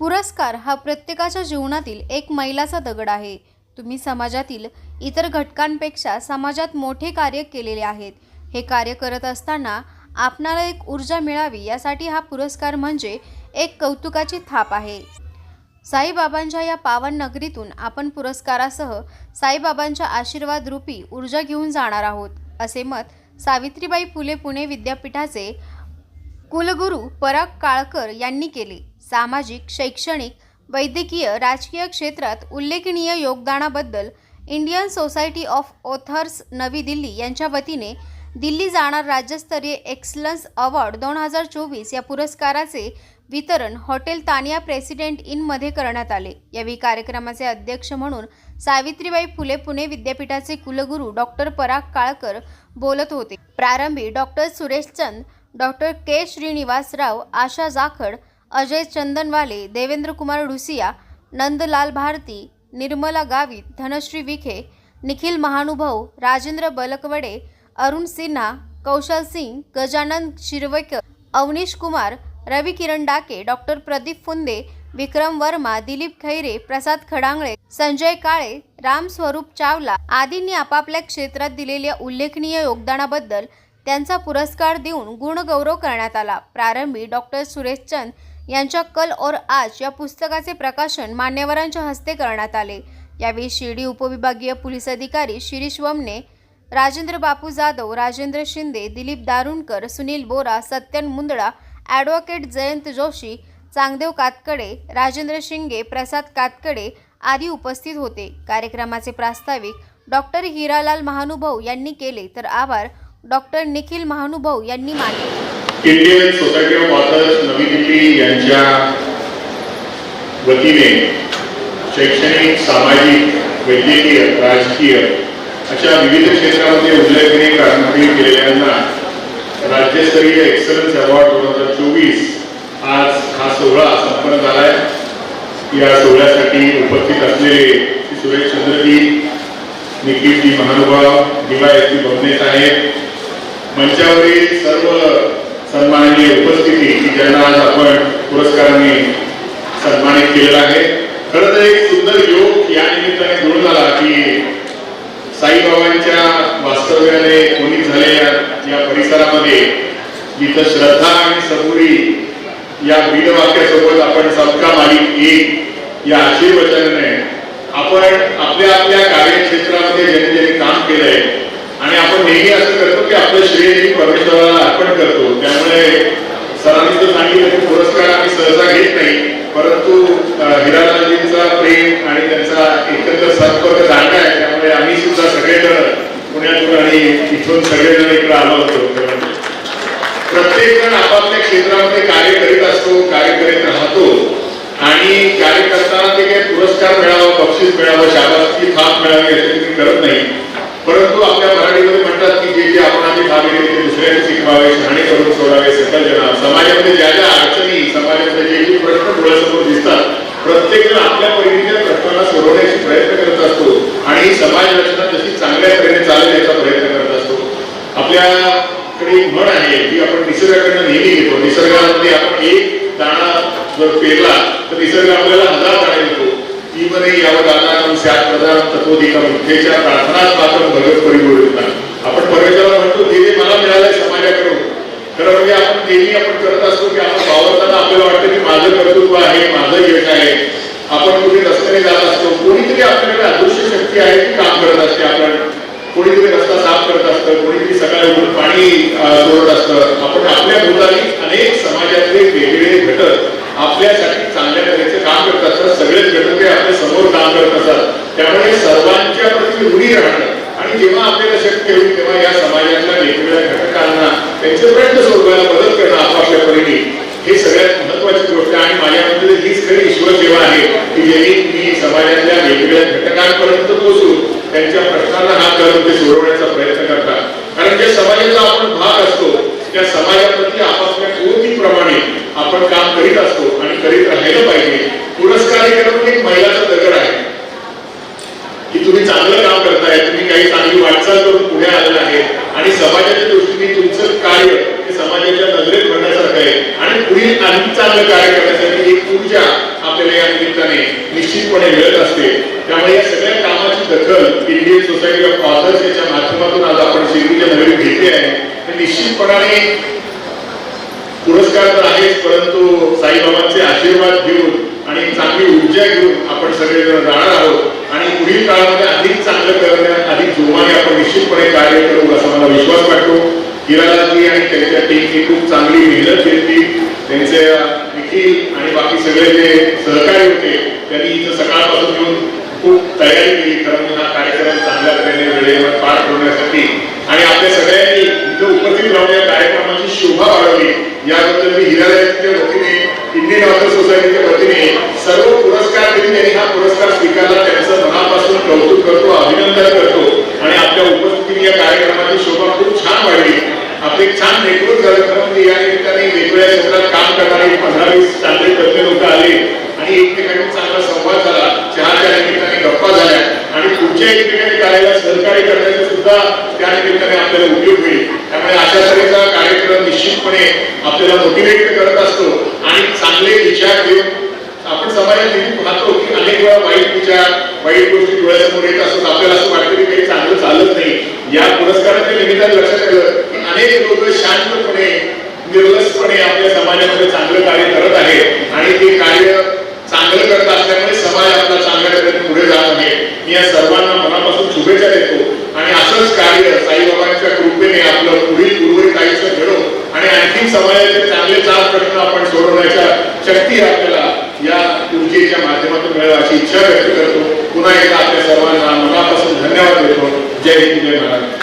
पुरस्कार हा प्रत्येकाच्या जीवनातील एक मैलाचा दगड आहे. तुम्ही समाजातील इतर घटकांपेक्षा समाजात मोठे कार्य केलेले आहेत. हे कार्य करत असताना आपणाला एक ऊर्जा मिळावी यासाठी हा पुरस्कार म्हणजे एक कौतुकाची थाप आहे. साईबाबांच्या या पावन नगरीतून आपण पुरस्कारासह साईबाबांच्या आशीर्वाद रूपी ऊर्जा घेऊन जाणार आहोत असे मत सावित्रीबाई फुले पुणे विद्यापीठाचे कुलगुरू पराग काळकर यांनी केले. सामाजिक शैक्षणिक वैद्यकीय राजकीय क्षेत्रात उल्लेखनीय योगदानाबद्दल इंडियन सोसायटी ऑफ ऑथर्स नवी दिल्ली यांच्या वतीने दिल्ली जाणार राज्यस्तरीय एक्सलन्स अवॉर्ड दोन हजार चोवीस या पुरस्काराचे वितरण हॉटेल तानिया प्रेसिडेंट इनमध्ये करण्यात आले. यावेळी कार्यक्रमाचे अध्यक्ष म्हणून सावित्रीबाई फुले पुणे विद्यापीठाचे कुलगुरू डॉक्टर पराग काळकर बोलत होते. प्रारंभी doctor Suresh Chand doctor K Srinivasrao Asha Jakhad Ajay Chandanwale Devendra Kumar Dhusiya Nandlal Bharti Nirmala Gavit Dhanashri Vikhe Nikhil Mahanubhau Rajendra Balkawade Arun Sinha Kaushal Singh Gajanan Shirvaikar Avnish Kumar Ravi Kiran Dake doctor Pradeep Phunde Vikram Verma Dilip Khaire Prasad Khadangale Sanjay Kale Ram Swaroop Chawla आदींनी आपापल्या क्षेत्रात दिलेल्या उल्लेखनीय योगदानाबद्दल त्यांचा पुरस्कार देऊन गुणगौरव करण्यात आला. प्रारंभी डॉक्टर सुरेश चंद यांच्या कल और आज या पुस्तकाचे प्रकाशन मान्यवरांच्या हस्ते करण्यात आले. यावेळी शिर्डी उपविभागीय पोलीस अधिकारी शिरीष वमने राजेंद्र बापू जाधव राजेंद्र शिंदे दिलीप दारुणकर सुनील बोरा सत्यन मुंदडा ॲडव्होकेट जयंत जोशी चांगदेव कातकडे राजेंद्र शिंगे प्रसाद कातकडे आदी उपस्थित होते. कार्यक्रमाचे प्रास्ताविक डॉक्टर हिरालाल महानुभव यांनी केले. तर आभार डॉक्टर निखिल महानुभाऊ यांनी मानले इंडियन सोसायटी ऑफ ऑथर्स नवी दिल्ली यांच्या वतीने शैक्षणिक सामाजिक वैद्यकीय राजकीय अशा विविध क्षेत्रामध्ये उल्लेखनीय कामगिरी केलेल्यांना राज्यस्तरीय एक्सलन्स अवॉर्ड दोन हजार चोवीस आज हा सोहळा संपन्न झाला आहे या सोहळ्यासाठी उपस्थित असलेले श्री सुरेश चंद्रजी निखिलजी महानुभाव डीवायएसपी बमणे साहेब मंचावरील सर्व सन्माननीय उपस्थिती की ज्यांना आज आपण पुरस्काराने सन्मानित केलेला आहे. खरं तर एक सुंदर योग या निमित्ताने जुळून आला की साईबाबांच्या वास्तव्याने कोणी झालेल्या या परिसरामध्ये जिथं श्रद्धा आणि सबुरी या ब्रीदवाक्यासोबत आपण सबका मालिक एक या आशीर्वचनाने आपण आपल्या आपल्या कार्यक्षेत्रामध्ये ज्यांनी ज्यांनी काम केलंय आणि आपण नेहमी असं करतो की आपलं श्रेय परमेश्वराला अर्पण करतो. त्यामुळे सरांनी तर सांगितलं की पुरस्कार आम्ही सहसा घेत नाही परंतु अं, हिरालालजींचा प्रेम आणि त्यांचा एकत्र संपर्क जाणता आहे त्यामुळे आम्ही सुद्धा सगळेजण पुण्यातून आणि इथून सगळेजण इकडे आलो होतो. प्रत्येक जण आपापल्या क्षेत्रामध्ये कार्य करीत असतो कार्य करीत राहतो. आणि कार्य करताना ते काही पुरस्कार मिळावं बक्षीस मिळावं शाबासकी थाप मिळावी याची करत नाही. परंतु आपल्या मराठीमध्ये म्हणतात की जे जे आपण आधी थांबले ते दुसऱ्याने शिकवावे शहाणे करून सोडावे सकल जना समाजामध्ये ज्या ज्या अडचणी समाजामध्ये जे जे प्रश्न डोळ्यासमोर दिसतात प्रत्येक जण आपल्या पद्धतीच्या प्रश्नांना सोडवण्याची प्रयत्न करत असतो आणि समाज रचना जशी चांगल्या तऱ्हेने चालेल याचा प्रयत्न करत असतो. आपल्याकडे एक म्हण आहे की आपण निसर्गाकडनं नेहमी घेतो. निसर्गामध्ये आपण एक दाणा जर पेरला तर निसर्ग आपल्याला हजार दाणे देतो. ती मध्ये यावं दाना स्यात प्रधान तत्वधिका मुख्यच्या प्रार्थनाच मात्र भगत परिपूर्ण आपण परमेश्वराला म्हणतो ते मला मिळालंय समाजाकडून. खरं म्हणजे आपण नेहमी आपण करत असतो की आपण वावरताना आपल्याला वाटतं की माझं कर्तृत्व आहे माझं यश आहे. आपण कुठे रस्त्याने जात असतो कोणीतरी आपल्याकडे अदृश्य शक्ती आहे ती काम करत असते. आपण कोणीतरी रस्ता साफ करत असतं कोणीतरी सकाळी उठून पाणी अं, सोडत असतं आपण आपल्या भोवताली अनेक समाजातले वेगवेगळे घटक आपल्यासाठी चांगल्या तऱ्हेचे काम करत असतात सगळेच घटक हे आपल्यासमोर काम करत असतात त्यामुळे सर्वांच्या प्रती ऋणी राहणं आणि आपल्याला शक्य होईल तेव्हा या समाजातल्या वेगवेगळ्या घटकांना त्यांचे प्रयत्न सोडवायला मदत करणं आपापल्या परीने हे सगळ्यात महत्वाची गोष्ट आणि माझ्यामध्ये हीच खरी ईश्वर सेवा आहे की ज्यांनी मी समाजातल्या वेगवेगळ्या घटकांपर्यंत पोहोचून त्यांच्या प्रश्नांना हात घालून ते सोडवण्याचा प्रयत्न करतात कारण ज्या समाजाचा आपण भाग असतो त्या समाजाप्रती आपापल्या कृतीप्रमाणे आपण काम करीत असतो आणि करीत राहिलं पाहिजे पुरस्कार हे करणं एक महिलाचा दगड आहे की तुम्ही चांगलं काम करताय तुम्ही काही चांगली वाटचाल करून पुढे आलेला आहे आणि समाजाच्या दृष्टीने तुमचं कार्य हे समाजाच्या नजरेत भरण्यासारखं आहे आणि पुढील आणखी चांगलं कार्य करण्यासाठी एक ऊर्जा आपल्याला या निमित्ताने निश्चितपणे मिळत असते. त्यामुळे या सगळ्या कामाची दखल इंडियन सोसायटी ऑफ ऑथर्स याच्या माध्यमातून आज आपण शिर्डीच्या नगरीत घेतली आहे. तर निश्चितपणाने पुरस्कार तर आहेच परंतु साईबाबांचे आशीर्वाद घेऊन आणि चांगली ऊर्जा घेऊन आपण सगळेजण जाणार आहोत. आणि पुढील काळामध्ये अधिक चांगलं करण्यात अधिक जोमाने आपण निश्चितपणे कार्य करू असा मला विश्वास वाटतो. हिरालाजी आणि त्यांच्या टीमने खूप चांगली मेहनत घेतली. त्यांचे निखिल आणि बाकी सगळे जे सहकारी होते त्यांनी इथं सकाळपासून येऊन खूप तयारी केली. खरं कारण हा कार्यक्रम चांगल्या तऱ्हेने वेळेवर पार ठेवण्यासाठी आणि आपल्या सगळ्यांनी इथं उपस्थित राहून या कार्यक्रमाची शोभा वाढवली. याबद्दल मी हिरालाच्या वतीने इंडियन ऑथर सोसायटीच्या वतीने सर्व पुरस्कार देऊन त्यांनी हा पुरस्कार स्वीकारला. त्यांचं मनापासून कौतुक करतो अभिनंदन करतो. आणि आपल्या उपस्थितीने या कार्यक्रमाची शोभा खूप छान वाढली. आपले एक छान नेतृत्व झालं. खरं म्हणजे या निमित्ताने वेगवेगळ्या क्षेत्रात काम करणारे पंधरा वीस चांगले तज्ञ लोक आले. आणि एकमेकांनी चांगला संवाद झाला. चहाच्या निमित्ताने गप्पा झाल्या. आणि पुढच्या एकमेकांनी कार्याला सहकार्य करण्याचा सुद्धा त्या निमित्ताने आपल्याला उपयोग होईल. त्यामुळे अशा तऱ्हेचा कार्यक्रम निश्चितपणे आपल्याला मोटिवेट करत असतो. आणि चांगले विचार घेऊन आपण समाजात नेहमी पाहतो की अनेक वेळा वाईट विचार वाईट गोष्टी डोळ्यासमोर येत असतात. आपल्याला असं वाटतं की काही चांगलं चालत नाही. या पुरस्काराच्या निमित्ताने लक्षात आलं लोक शांतपणे निर्लसपणे आपल्या समाजामध्ये चांगलं कार्य करत आहे आणि ते कार्य चांगलं करत असल्यामुळे समाज आपला चांगल्या तऱ्हेने पुढे जात आहे. मी या सर्वांना मनापासून शुभेच्छा देतो आणि असंच कार्य साईबाबांच्या कृपेने आपलं पुढील उर्वरित आयुष्य घडो आणि आणखी समाजाचे चांगले चार प्रश्न आपण सोडवण्याच्या शक्ती आपल्याला या ऊर्जेच्या माध्यमातून मिळावी अशी इच्छा व्यक्त करतो. पुन्हा एकदा आपल्या सर्वांना मनापासून धन्यवाद देतो. जय हिंद जय महाराज